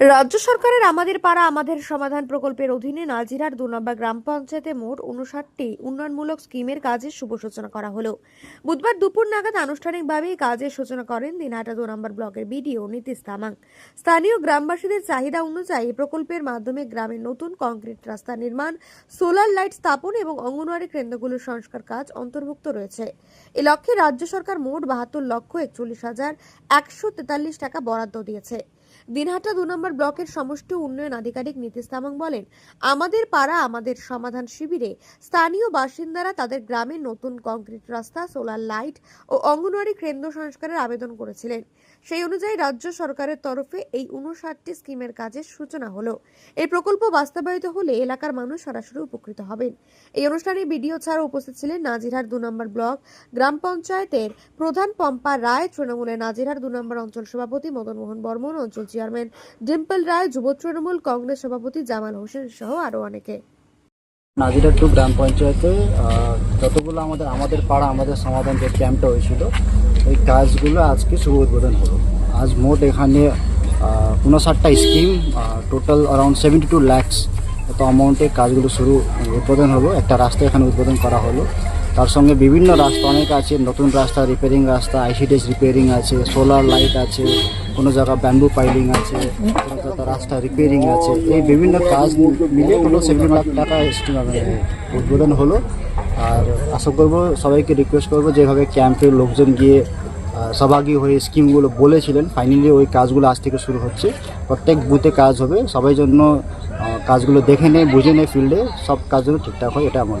রাজ্য সরকারের আমাদের পাড়া, আমাদের সমাধান প্রকল্পের অধীনে নাজিরার দু নম্বর গ্রাম পঞ্চায়েতে মোট উনষাটটি উন্নয়নমূলক স্কিমের কাজের শুভ সূচনা করা হলো। বুধবার দুপুর নাগাদ আনুষ্ঠানিকভাবে কাজের সূচনা করেন দিনহাটা দু নম্বর ব্লকের বিডিও নীতিশ তামাং। স্থানীয় গ্রামবাসীদের চাহিদা অনুযায়ী প্রকল্পের মাধ্যমে গ্রামের নতুন কংক্রিট রাস্তা নির্মাণ, সোলার লাইট স্থাপন এবং অঙ্গনওয়াড়ি কেন্দ্রগুলোর সংস্কার কাজ অন্তর্ভুক্ত রয়েছে। এ লক্ষ্যে রাজ্য সরকার মোট বাহাত্তর লক্ষ একচল্লিশ হাজার একশো তেতাল্লিশ টাকা বরাদ্দ দিয়েছে। দিনহাটা দু নম্বর ব্লকের সমষ্টি উন্নয়ন আধিকারিক নীতিশ তামাং বলেন, আমাদের পাড়া, আমাদের সমাধান শিবিরে স্থানীয় বাসিন্দারা তাদের গ্রামে নতুন কংক্রিট রাস্তা, সোলার লাইট ও অঙ্গনওয়াড়ি কেন্দ্র সংস্কারের আবেদন করেছিলেন। সেই অনুযায়ী রাজ্য সরকারের তরফে এই উনষাটটি স্কিমের কাজের সূচনা হলো। এই প্রকল্প বাস্তবায়িত হলে এলাকার মানুষ সরাসরি উপকৃত হবেন। এই অনুষ্ঠানে বিডিও ছাড়া উপস্থিত ছিলেন নাজিরহাট দু নম্বর ব্লক গ্রাম পঞ্চায়েতের প্রধান পম্পা রায়, তৃণমূলের নাজিরহাট দু নম্বর অঞ্চল সভাপতি মদন মোহন বর্মন অঞ্চল চেয়ারম্যান ডিম্পল রায়, যুব তৃণমূল কংগ্রেস সভাপতি জামাল হোসেন সহ আরও অনেকে। নাজিরা টু গ্রাম পঞ্চায়েতে যতগুলো আমাদের আমাদের পাড়া, আমাদের সমাধান যে ক্যাম্পটা হয়েছিল, ওই কাজগুলো আজকে শুভ উদ্বোধন হলো। আজ মোট এখানে উনষাটটা scheme total around seventy two lakhs এত অ্যামাউন্টে কাজগুলো শুরু, উদ্বোধন হলো। একটা রাস্তা এখানে উদ্বোধন করা হলো। তার সঙ্গে বিভিন্ন রাস্তা, অনেক আছে, নতুন রাস্তা রিপেয়ারিং রাস্তা আইসিডিএস রিপেয়ারিং আছে সোলার লাইট আছে, কোনো জায়গা ব্যাম্বু পাইলিং আছে, কোনো জায়গা রাস্তা রিপেয়ারিং আছে। এই বিভিন্ন কাজ মিলে হলো সেভেন্টি লাখ টাকা উদ্বোধন হলো। আর আশা করব, সবাইকে রিকোয়েস্ট করব যেভাবে ক্যাম্পের লোকজন গিয়ে সভাগী হয়ে স্কিমগুলো বলেছিলেন ফাইনালি ওই কাজগুলো আজ থেকে শুরু হচ্ছে। প্রত্যেক বুথে কাজ হবে। সবাই জন্য কাজগুলো দেখে নেয়, বুঝে নেয় ফিল্ডে সব কাজগুলো ঠিকঠাক হয়, এটা আমার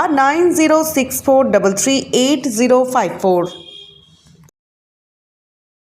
nine zero six four double three eight zero five four